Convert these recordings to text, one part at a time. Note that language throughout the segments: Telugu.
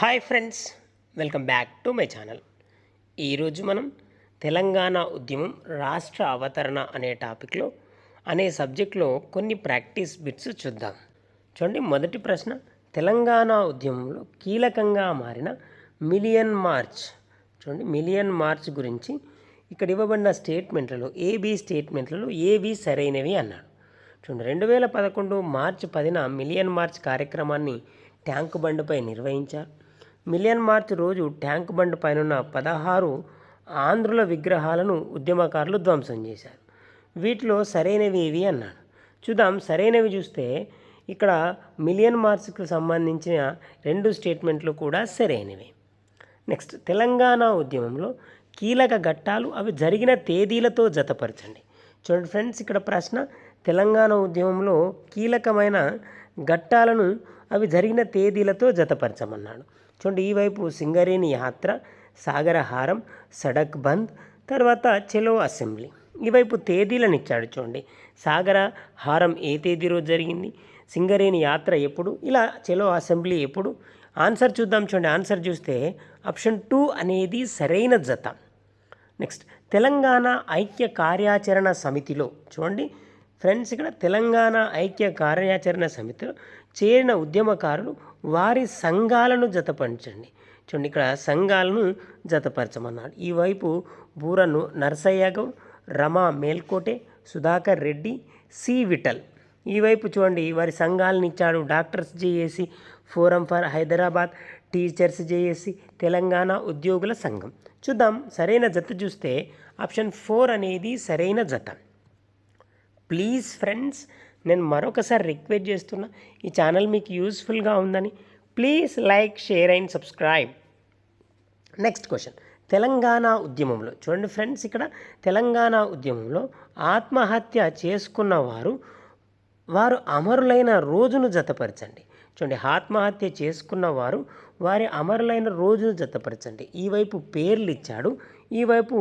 Hi friends welcome back to my channel. ఈరోజు మనం తెలంగాణ ఉద్యమం రాష్ట్ర అవతరణ అనే టాపిక్లో అనే సబ్జెక్ట్లో కొన్ని ప్రాక్టీస్ బిట్స్ చూద్దాం. చూడండి మొదటి ప్రశ్న తెలంగాణ ఉద్యమంలో కీలకంగా మారిన మిలియన్ మార్చ్. చూడండి మిలియన్ మార్చ్ గురించి ఇక్కడ ఇవ్వబడిన స్టేట్మెంట్లలో ఏబి స్టేట్మెంట్లలో ఏవి సరైనవి అన్నాడు. చూడండి రెండు వేల పదకొండు మార్చి పదిన మిలియన్ మార్చ్ కార్యక్రమాన్ని ట్యాంక్ బండ్పై నిర్వహించారు. మిలియన్ మార్చ్ రోజు ట్యాంక్ బండ్ పైనున్న పదహారు ఆంధ్రుల విగ్రహాలను ఉద్యమకారులు ధ్వంసం చేశారు. వీటిలో సరైనవి ఏవి అన్నాడు. చూద్దాం సరైనవి చూస్తే ఇక్కడ మిలియన్ మార్చ్కు సంబంధించిన రెండు స్టేట్మెంట్లు కూడా సరైనవి. నెక్స్ట్ తెలంగాణ ఉద్యమంలో కీలక ఘట్టాలు అవి జరిగిన తేదీలతో జతపరచండి. చూడండి ఫ్రెండ్స్ ఇక్కడ ప్రశ్న తెలంగాణ ఉద్యమంలో కీలకమైన ఘట్టాలను అవి జరిగిన తేదీలతో జతపరచమన్నాడు. చూడండి ఈ వైపు సింగరేణి యాత్ర సాగరహారం సడక్ బంద్ తర్వాత చెలో అసెంబ్లీ. ఈ వైపు తేదీలను ఇచ్చాడు చూడండి. సాగర హారం ఏ తేదీ రోజు జరిగింది? సింగరేణి యాత్ర ఎప్పుడు? ఇలా చెలో అసెంబ్లీ ఎప్పుడు? ఆన్సర్ చూద్దాం చూడండి. ఆన్సర్ చూస్తే ఆప్షన్ టూ అనేది సరైన జత. నెక్స్ట్ తెలంగాణ ఐక్య కార్యాచరణ సమితిలో చూడండి. ఫ్రెండ్స్ ఇక్కడ తెలంగాణ ఐక్య కార్యాచరణ సమితిలో చేరిన ఉద్యమకారులు వారి సంఘాలను జతపరచండి. చూడండి ఇక్కడ సంఘాలను జతపరచమన్నాడు. ఈ వైపు బూరను నరసయ్య గౌడ్ రమా మేల్కోటే సుధాకర్ రెడ్డి సి విఠల్. ఈ వైపు చూడండి వారి సంఘాలను ఇచ్చాడు doctors JAC forum for Hyderabad teachers JAC Telangana ఉద్యోగుల సంఘం. చూద్దాం సరైన జత చూస్తే ఆప్షన్ ఫోర్ అనేది సరైన జత. ప్లీజ్ ఫ్రెండ్స్ నేను మరొకసారి రిక్వెస్ట్ చేస్తున్నా ఈ ఛానల్ మీకు యూస్ఫుల్గా ఉందని please like share and subscribe. Next question. Telangana ఉద్యమంలో చూడండి ఫ్రెండ్స్ ఇక్కడ తెలంగాణ ఉద్యమంలో ఆత్మహత్య చేసుకున్న వారు వారు అమరులైన రోజును జతపరచండి. చూడండి ఆత్మహత్య చేసుకున్న వారు వారి అమరులైన రోజును జతపరచండి. ఈ వైపు పేర్లు ఇచ్చాడు ఈ వైపు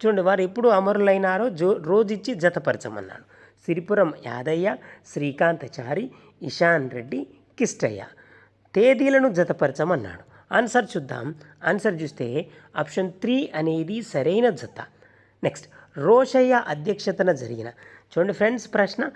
చూడండి వారు ఎప్పుడు అమరులైనారో జో రోజు ఇచ్చి జతపరచమన్నాడు. సిరిపురం యాదయ్య శ్రీకాంతచారి ఇషాన్ రెడ్డి కిష్టయ్య. తేదీలను జతపరచమన్నాడు. ఆన్సర్ చూద్దాం. ఆన్సర్ చూస్తే ఆప్షన్ త్రీ అనేది సరైన జత. నెక్స్ట్ రోషయ్య అధ్యక్షతన జరిగిన. చూడండి ఫ్రెండ్స్ ప్రశ్న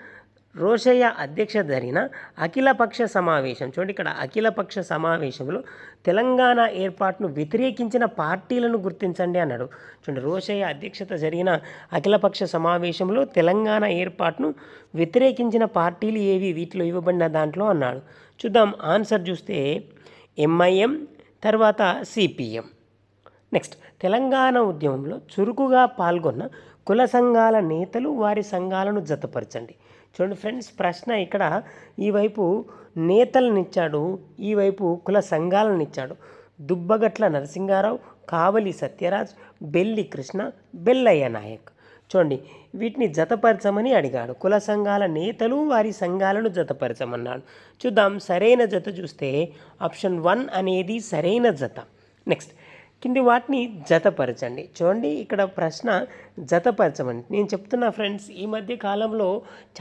రోషయ్య అధ్యక్షత జరిగిన అఖిలపక్ష సమావేశం. చూడండి ఇక్కడ అఖిలపక్ష సమావేశంలో తెలంగాణ ఏర్పాటును వ్యతిరేకించిన పార్టీలను గుర్తించండి అన్నాడు. చూడండి రోషయ్య అధ్యక్షత జరిగిన అఖిలపక్ష సమావేశంలో తెలంగాణ ఏర్పాటును వ్యతిరేకించిన పార్టీలు ఏవి వీటిలో ఇవ్వబడిన దాంట్లో అన్నాడు. చూద్దాం ఆన్సర్ చూస్తే ఎంఐఎం తర్వాత సిపిఎం. నెక్స్ట్ తెలంగాణ ఉద్యమంలో చురుకుగా పాల్గొన్న కుల సంఘాల నేతలు వారి సంఘాలను జతపరచండి. చూడండి ఫ్రెండ్స్ ప్రశ్న ఇక్కడ ఈ వైపు నేతలనిచ్చాడు ఈ వైపు కుల సంఘాలను ఇచ్చాడు దుబ్బగట్ల నరసింగారావు కావలి సత్యరాజ్ బెల్లి కృష్ణ బెల్లయ్య నాయక్. చూడండి వీటిని జతపరచమని అడిగాడు. కుల సంఘాల నేతలు వారి సంఘాలను జతపరచమన్నాడు. చూద్దాం సరైన జత చూస్తే ఆప్షన్ వన్ అనేది సరైన జత. నెక్స్ట్ కింది వాటిని జతపరచండి. చూడండి ఇక్కడ ప్రశ్న జతపరచమని నేను చెప్తున్నా ఫ్రెండ్స్ ఈ మధ్య కాలంలో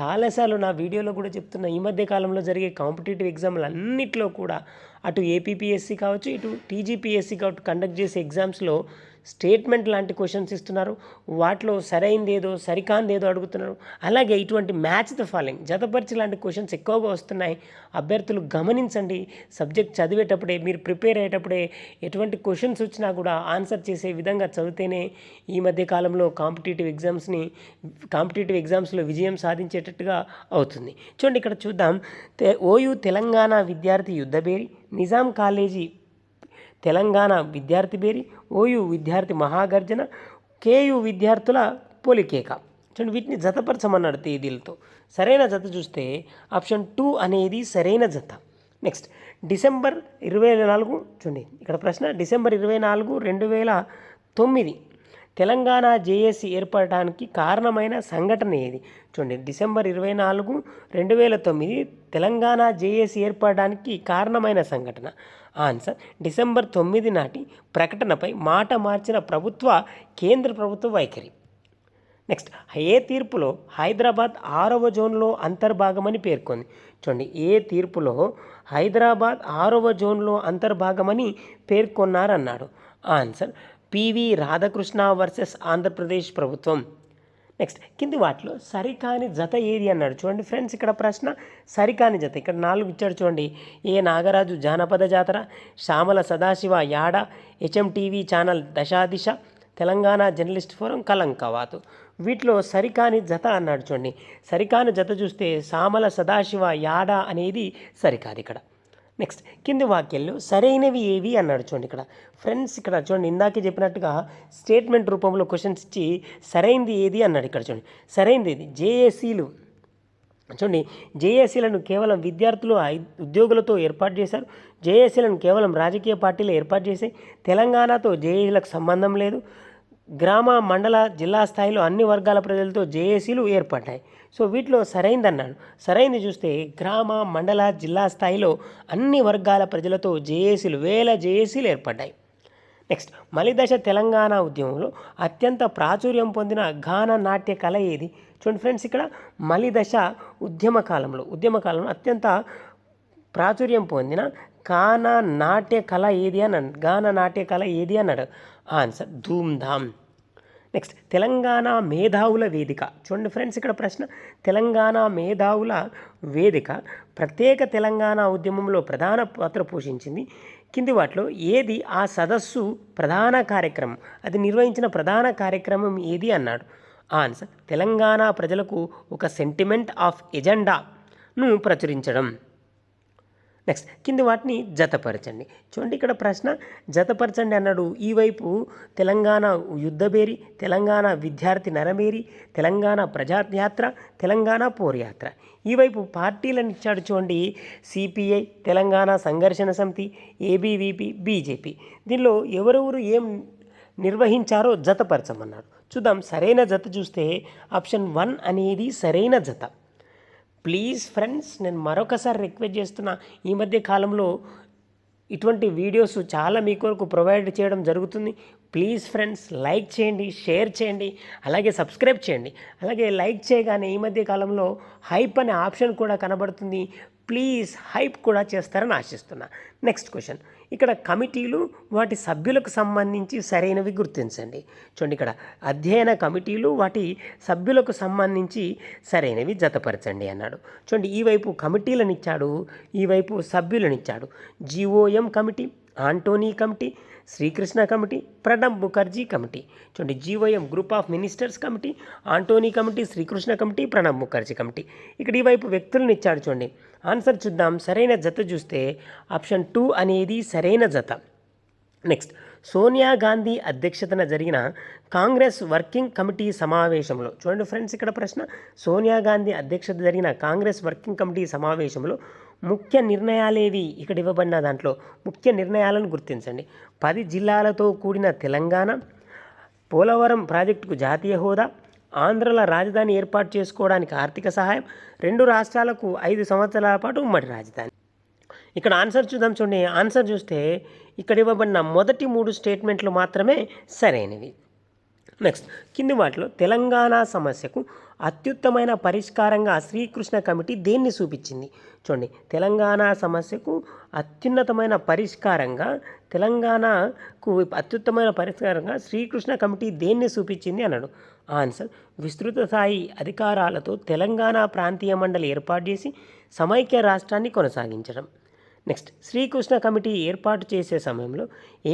చాలాసార్లు నా వీడియోలో కూడా చెప్తున్నా ఈ మధ్య కాలంలో జరిగే కాంపిటేటివ్ ఎగ్జామ్లు అన్నిట్లో కూడా అటు ఏపీపీఎస్సీ కావచ్చు ఇటు టీజీపీఎస్సీ కావచ్చు కండక్ట్ చేసే ఎగ్జామ్స్లో స్టేట్మెంట్ లాంటి క్వశ్చన్స్ ఇస్తున్నారు. వాటిలో సరైంది ఏదో సరికాంది ఏదో అడుగుతున్నారు. అలాగే ఇటువంటి మ్యాచ్ ద ఫాలోయింగ్ జతపరిచి లాంటి క్వశ్చన్స్ ఎక్కువగా వస్తున్నాయి. అభ్యర్థులు గమనించండి. సబ్జెక్ట్ చదివేటప్పుడే మీరు ప్రిపేర్ అయ్యేటప్పుడే ఎటువంటి క్వశ్చన్స్ వచ్చినా కూడా ఆన్సర్ చేసే విధంగా చదివితేనే ఈ మధ్య కాలంలో కాంపిటేటివ్ ఎగ్జామ్స్ని కాంపిటేటివ్ ఎగ్జామ్స్లో విజయం సాధించేటట్టుగా అవుతుంది. చూడండి ఇక్కడ చూద్దాం. తె- ఓయూ తెలంగాణ విద్యార్థి యుద్ధబేరి నిజాం కాలేజీ తెలంగాణ విద్యార్థి బేరి ఓయు విద్యార్థి మహాగర్జన కేయు విద్యార్థుల పోలికేక. చూడండి వీటిని జతపరచమన్నాడు తేదీలతో. సరైన జత చూస్తే ఆప్షన్ టూ అనేది సరైన జత. నెక్స్ట్ డిసెంబర్ ఇరవై నాలుగు చూడండి ఇక్కడ ప్రశ్న డిసెంబర్ ఇరవై నాలుగు రెండు వేల తొమ్మిది. తెలంగాణ జేఏసీ ఏర్పడటానికి కారణమైన సంఘటన ఏది? చూడండి డిసెంబర్ ఇరవై నాలుగు రెండు వేల తొమ్మిది తెలంగాణ జేఏసీ ఏర్పడడానికి కారణమైన సంఘటన. ఆన్సర్ డిసెంబర్ తొమ్మిది నాటి ప్రకటనపై మాట మార్చిన ప్రభుత్వ కేంద్ర ప్రభుత్వ వైఖరి. నెక్స్ట్ ఏ తీర్పులో హైదరాబాద్ ఆరవ జోన్లో అంతర్భాగమని పేర్కొంది? చూడండి ఏ తీర్పులో హైదరాబాద్ ఆరవ జోన్లో అంతర్భాగమని పేర్కొన్నారన్నాడు? ఆన్సర్ పివి రాధాకృష్ణ వర్సెస్ ఆంధ్రప్రదేశ్ ప్రభుత్వం. నెక్స్ట్ కింది వాటిలో సరికాని జత ఏది అన్నాడు చూడండి ఫ్రెండ్స్ ఇక్కడ ప్రశ్న. సరికాని జత ఇక్కడ నాలుగు ఇచ్చాడు చూడండి. ఏ నాగరాజు జానపద జాతర శ్యామల సదాశివ యాడ హెచ్ఎం టీవీ ఛానల్ దశాదిశ తెలంగాణ జర్నలిస్ట్ ఫోరం కలంకవాతు. వీటిలో సరికాని జత అన్నాడు చూడండి. సరికాని జత చూస్తే సామల సదాశివ యాడ అనేది సరికాదు ఇక్కడ. నెక్స్ట్ కింది వాక్యాల్లో సరైనవి ఏవి? అన్నాడు చూడండి ఇక్కడ. ఫ్రెండ్స్ ఇక్కడ చూడండి ఇందాకే చెప్పినట్టుగా స్టేట్మెంట్ రూపంలో క్వశ్చన్స్ ఇచ్చి సరైనది ఏది? అన్నాడు ఇక్కడ చూడండి. సరైనది ఏది? జేఏసీలు. చూడండి జేఏసీలను కేవలం విద్యార్థులు ఐ- ఉద్యోగులతో ఏర్పాటు చేశారు. జేఏసీలను కేవలం రాజకీయ పార్టీలు ఏర్పాటు చేశాయి. తెలంగాణతో జేఏసీలకు సంబంధం లేదు. గ్రామ మండల జిల్లా స్థాయిలో అన్ని వర్గాల ప్రజలతో జేఏసీలు ఏర్పడ్డాయి. సో వీటిలో సరైంది అన్నాడు సరైంది చూస్తే గ్రామ మండల జిల్లా స్థాయిలో అన్ని వర్గాల ప్రజలతో జేఏసీలు వేల జేఏసీలు ఏర్పడ్డాయి. నెక్స్ట్ మలిదశ తెలంగాణ ఉద్యమంలో అత్యంత ప్రాచుర్యం పొందిన గాన నాట్య కళ ఏది? చూడండి ఫ్రెండ్స్ ఇక్కడ మలిదశ ఉద్యమ కాలంలో ఉద్యమ కాలంలో అత్యంత ప్రాచుర్యం పొందిన గాన నాట్య కళ ఏది అన్నాడు? గాన నాట్య కళ ఏది అన్నాడు? ఆన్సర్ ధూమ్ధామ్. నెక్స్ట్ తెలంగాణ మేధావుల వేదిక. చూడండి ఫ్రెండ్స్ ఇక్కడ ప్రశ్న. తెలంగాణ మేధావుల వేదిక ప్రత్యేక తెలంగాణ ఉద్యమంలో ప్రధాన పాత్ర పోషించింది. కింది వాటిలో ఏది ఆ సదస్సు ప్రధాన కార్యక్రమం? అది నిర్వహించిన ప్రధాన కార్యక్రమం ఏది అన్నాడు? ఆన్సర్ తెలంగాణ ప్రజలకు ఒక సెంటిమెంట్ ఆఫ్ ఎజెండాను ప్రచురించడం. నెక్స్ట్ కింది వాటిని జతపరచండి. చూడండి ఇక్కడ ప్రశ్న జతపరచండి అన్నాడు. ఈ వైపు తెలంగాణ యుద్ధబేరి తెలంగాణ విద్యార్థి నరమేరి తెలంగాణ ప్రజాయాత్ర తెలంగాణ పోర్యాత్ర. ఈ వైపు పార్టీలను ఇచ్చాడు చూడండి. సిపిఐ తెలంగాణ సంఘర్షణ సమితి ఏబీవీపీ బీజేపీ. దీనిలో ఎవరెవరు ఏం నిర్వహించారో జతపరచమన్నాడు. చూద్దాం సరైన జత చూస్తే ఆప్షన్ వన్ అనేది సరైన జత. ప్లీజ్ ఫ్రెండ్స్ నేను మరొకసారి రిక్వెస్ట్ చేస్తున్నా ఈ మధ్య కాలంలో ఇటువంటి వీడియోస్ చాలా మీ కొరకు ప్రొవైడ్ చేయడం జరుగుతుంది. ప్లీజ్ ఫ్రెండ్స్ లైక్ చేయండి షేర్ చేయండి అలాగే సబ్స్క్రైబ్ చేయండి. అలాగే లైక్ చేయగానే ఈ మధ్య కాలంలో హైప్ అనే ఆప్షన్ కూడా కనబడుతుంది. ప్లీజ్ హైప్ కూడా చేస్తారని ఆశిస్తున్నా. Next question. ఇక్కడ కమిటీలు వాటి సభ్యులకు సంబంధించి సరైనవి గుర్తించండి. చూడండి ఇక్కడ అధ్యయన కమిటీలు వాటి సభ్యులకు సంబంధించి సరైనవి జతపరచండి అన్నాడు. చూడండి ఈ వైపు కమిటీలను ఇచ్చాడు ఈ వైపు committee Antony committee Srikrishna committee Pranab Mukherjee committee. చూడండి G O M group of ministers committee Antony committee Srikrishna committee Pranab Mukherjee committee. ఇక్కడ ఈ వైపు వ్యక్తులను ఇచ్చాడు చూడండి. ఆన్సర్ చూద్దాం సరైన జత చూస్తే ఆప్షన్ టూ అనేది సరైన జత. నెక్స్ట్ సోనియా గాంధీ అధ్యక్షతన జరిగిన కాంగ్రెస్ వర్కింగ్ కమిటీ సమావేశంలో చూడండి ఫ్రెండ్స్ ఇక్కడ ప్రశ్న. సోనియా గాంధీ అధ్యక్షత జరిగిన కాంగ్రెస్ వర్కింగ్ కమిటీ సమావేశంలో ముఖ్య నిర్ణయాలేవి ఇక్కడ ఇవ్వబడిన దాంట్లో? ముఖ్య నిర్ణయాలను గుర్తించండి. పది జిల్లాలతో కూడిన తెలంగాణ పోలవరం ప్రాజెక్టుకు జాతీయ హోదా ఆంధ్రల రాజధాని ఏర్పాటు చేసుకోవడానికి ఆర్థిక సహాయం రెండు రాష్ట్రాలకు ఐదు సంవత్సరాల పాటు ఉమ్మడి రాజధాని. ఇక్కడ ఆన్సర్ చూద్దాం చూడండి. ఆన్సర్ చూస్తే ఇక్కడ ఇవ్వబడిన మొదటి మూడు స్టేట్మెంట్లు మాత్రమే సరైనవి. నెక్స్ట్ కింది వాటిలో తెలంగాణ సమస్యకు అత్యుత్తమైన పరిష్కారంగా శ్రీకృష్ణ కమిటీ దేన్ని చూపించింది చూడండి తెలంగాణ సమస్యకు అత్యున్నతమైన పరిష్కారంగా తెలంగాణకు అత్యుత్తమైన పరిష్కారంగా శ్రీకృష్ణ కమిటీ దేన్ని చూపించింది అన్నాడు? ఆన్సర్ విస్తృత స్థాయి అధికారాలతో తెలంగాణ ప్రాంతీయ మండలి ఏర్పాటు చేసి సమైక్య రాష్ట్రాన్ని కొనసాగించడం. నెక్స్ట్ శ్రీకృష్ణ కమిటీ ఏర్పాటు చేసే సమయంలో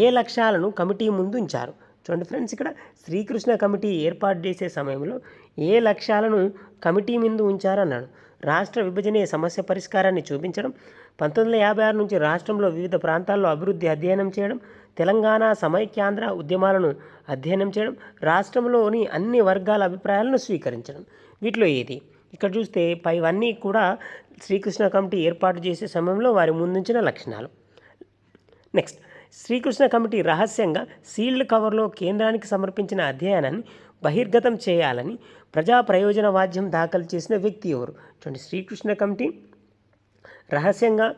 ఏ లక్ష్యాలను కమిటీ ముందుంచారు? చూడండి ఫ్రెండ్స్ ఇక్కడ శ్రీకృష్ణ కమిటీ ఏర్పాటు చేసే సమయంలో ఏ లక్ష్యాలను కమిటీ ముందు ఉంచారన్నాడు. రాష్ట్ర విభజనే సమస్య పరిష్కారాన్ని చూపించడం పంతొమ్మిది వందల యాభై ఆరు నుంచి రాష్ట్రంలో వివిధ ప్రాంతాల్లో అభివృద్ధి అధ్యయనం చేయడం తెలంగాణ సమైక్యాంధ్ర ఉద్యమాలను అధ్యయనం చేయడం రాష్ట్రంలోని అన్ని వర్గాల అభిప్రాయాలను స్వీకరించడం. వీటిలో ఏది? ఇక్కడ చూస్తే పైవన్నీ కూడా శ్రీకృష్ణ కమిటీ ఏర్పాటు చేసే సమయంలో వారి ముందుంచిన లక్షణాలు. నెక్స్ట్ శ్రీకృష్ణ కమిటీ రహస్యంగా సీల్డ్ కవర్లో కేంద్రానికి సమర్పించిన అధ్యయనాన్ని బహిర్గతం చేయాలని ప్రజా ప్రయోజన వాద్యం దాఖలు చేసిన వ్యక్తి ఎవరు? చూడండి శ్రీకృష్ణ కమిటీ రహస్యంగా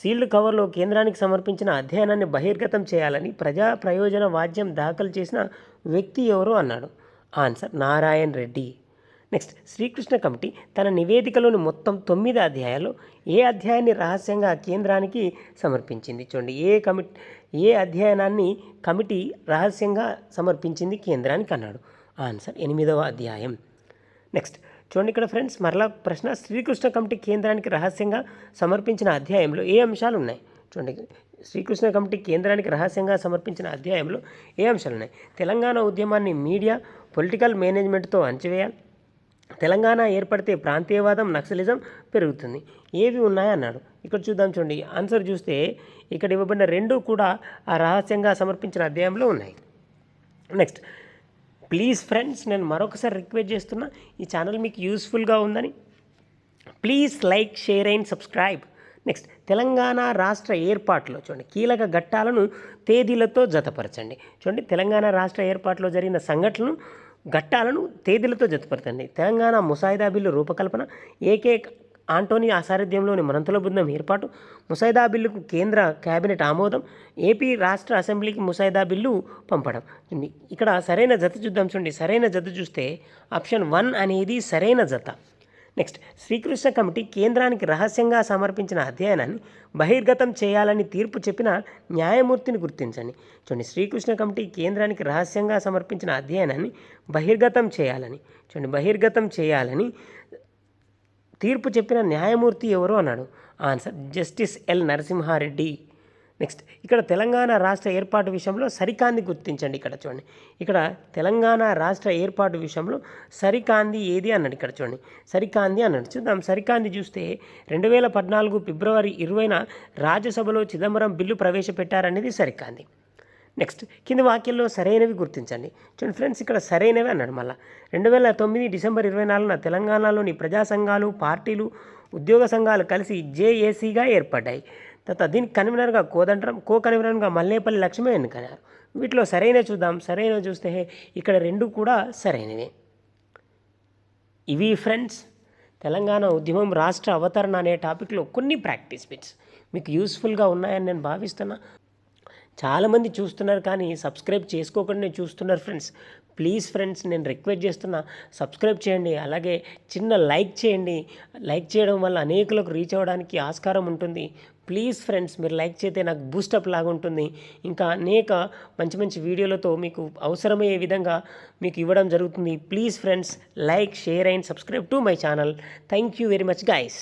సీల్డ్ కవర్లో కేంద్రానికి సమర్పించిన అధ్యయనాన్ని బహిర్గతం చేయాలని ప్రజా ప్రయోజన వాద్యం దాఖలు చేసిన వ్యక్తి ఎవరు అన్నాడు? Answer Narayan Reddy. Next Srikrishna committee తన నివేదికలోని మొత్తం తొమ్మిది అధ్యాయాలు ఏ అధ్యాయాన్ని రహస్యంగా కేంద్రానికి సమర్పించింది? చూడండి ఏ కమిటీ ఏ అధ్యయనాన్ని కమిటీ రహస్యంగా సమర్పించింది కేంద్రానికి అన్నాడు. ఆన్సర్ ఎనిమిదవ అధ్యాయం. నెక్స్ట్. చూడండి ఇక్కడ ఫ్రెండ్స్ మరలా ప్రశ్న శ్రీకృష్ణ కమిటీ కేంద్రానికి రహస్యంగా సమర్పించిన అధ్యాయంలో ఏ అంశాలు ఉన్నాయి? చూడండి శ్రీకృష్ణ కమిటీ కేంద్రానికి రహస్యంగా సమర్పించిన అధ్యాయంలో ఏ అంశాలు ఉన్నాయి? తెలంగాణ ఉద్యమాన్ని మీడియా పొలిటికల్ మేనేజ్మెంట్తో అంచివేయాలి తెలంగాణ ఏర్పడితే ప్రాంతీయవాదం నక్సలిజం పెరుగుతుంది. ఏవి ఉన్నాయన్నాడు ఇక్కడ చూద్దాం చూడండి. ఆన్సర్ చూస్తే ఇక్కడ ఇవ్వబడిన రెండు కూడా ఆ రహస్యంగా సమర్పించిన అధ్యాయంలో ఉన్నాయి. నెక్స్ట్. ప్లీజ్ ఫ్రెండ్స్ నేను మరొకసారి రిక్వెస్ట్ చేస్తున్నా ఈ ఛానల్ మీకు యూస్ఫుల్గా ఉందని. Please like share and subscribe. Next Telangana రాష్ట్ర ఏర్పాటులో చూడండి కీలక ఘట్టాలను తేదీలతో జతపరచండి. చూడండి తెలంగాణ రాష్ట్ర ఏర్పాటులో జరిగిన సంఘటనలు ఘట్టాలను తేదీలతో జతపరచండి. తెలంగాణ ముసాయిదా బిల్లు రూపకల్పన ఏకే ఆంటోనీ ఆసారథ్యంలోని మంత్రుల బృందం ఏర్పాటు. ముసాయిదా బిల్లుకు కేంద్ర కేబినెట్ ఆమోదం. ఏపీ రాష్ట్ర అసెంబ్లీకి ముసాయిదా బిల్లు పంపడం. ఇక్కడ సరైన జత చూద్దాం చూడండి. సరైన జత చూస్తే ఆప్షన్ వన్ అనేది సరైన జత. నెక్స్ట్. శ్రీకృష్ణ కమిటీ కేంద్రానికి రహస్యంగా సమర్పించిన అధ్యయనాన్ని బహిర్గతం చేయాలని తీర్పు చెప్పిన న్యాయమూర్తిని గుర్తించండి. చూడండి. శ్రీకృష్ణ కమిటీ కేంద్రానికి రహస్యంగా సమర్పించిన అధ్యయనాన్ని బహిర్గతం చేయాలని. చూడండి. బహిర్గతం చేయాలని తీర్పు చెప్పిన న్యాయమూర్తి ఎవరు అన్నాడు? Answer justice L. Narasimha Reddy. Next ఇక్కడ తెలంగాణ రాష్ట్ర ఏర్పాటు విషయంలో సరికాంది గుర్తించండి ఇక్కడ చూడండి. ఇక్కడ తెలంగాణ రాష్ట్ర ఏర్పాటు విషయంలో సరికాంది ఏది అన్నాడు ఇక్కడ చూడండి. సరికాంది అన్నాడు. చూద్దాం సరికాంది చూస్తే రెండు వేల పద్నాలుగు ఫిబ్రవరి ఇరవైన రాజ్యసభలో చిదంబరం బిల్లు ప్రవేశపెట్టారనేది సరికాంది. నెక్స్ట్ కింది వాక్యంలో సరైనవి గుర్తించండి. చూడండి ఫ్రెండ్స్ ఇక్కడ సరైనవి అన్నాడు మళ్ళీ. రెండు వేల తొమ్మిది డిసెంబర్ ఇరవై నాలుగున తెలంగాణలోని ప్రజా సంఘాలు పార్టీలు ఉద్యోగ సంఘాలు కలిసి జేఏసీగా ఏర్పడ్డాయి. తర్వాత దీనికి కన్వీనర్గా కోదండరం కో కన్వీనర్గా మల్లేపల్లి లక్ష్మి ఎన్నుకన్నారు. వీటిలో సరైన చూద్దాం సరైన చూస్తే ఇక్కడ రెండు కూడా సరైనవి. ఇవి ఫ్రెండ్స్ తెలంగాణ ఉద్యమం రాష్ట్ర అవతరణ అనే టాపిక్లో కొన్ని ప్రాక్టీస్ బిట్స్. మీకు యూస్ఫుల్గా ఉన్నాయని నేను భావిస్తున్నా. చాలామంది చూస్తున్నారు కానీ సబ్స్క్రైబ్ చేసుకోకుండా చూస్తున్నారు ఫ్రెండ్స్. ప్లీజ్ ఫ్రెండ్స్ నేను రిక్వెస్ట్ చేస్తున్నా సబ్స్క్రైబ్ చేయండి అలాగే చిన్న లైక్ చేయండి. లైక్ చేయడం వల్ల అనేకులకు రీచ్ అవ్వడానికి ఆస్కారం ఉంటుంది. ప్లీజ్ ఫ్రెండ్స్ మీరు లైక్ చేస్తే నాకు బూస్టప్ లాగా ఉంటుంది. ఇంకా అనేక మంచి మంచి వీడియోలతో మీకు అవసరమయ్యే విధంగా మీకు ఇవ్వడం జరుగుతుంది. Please friends like share and subscribe to my channel. Thank you very much guys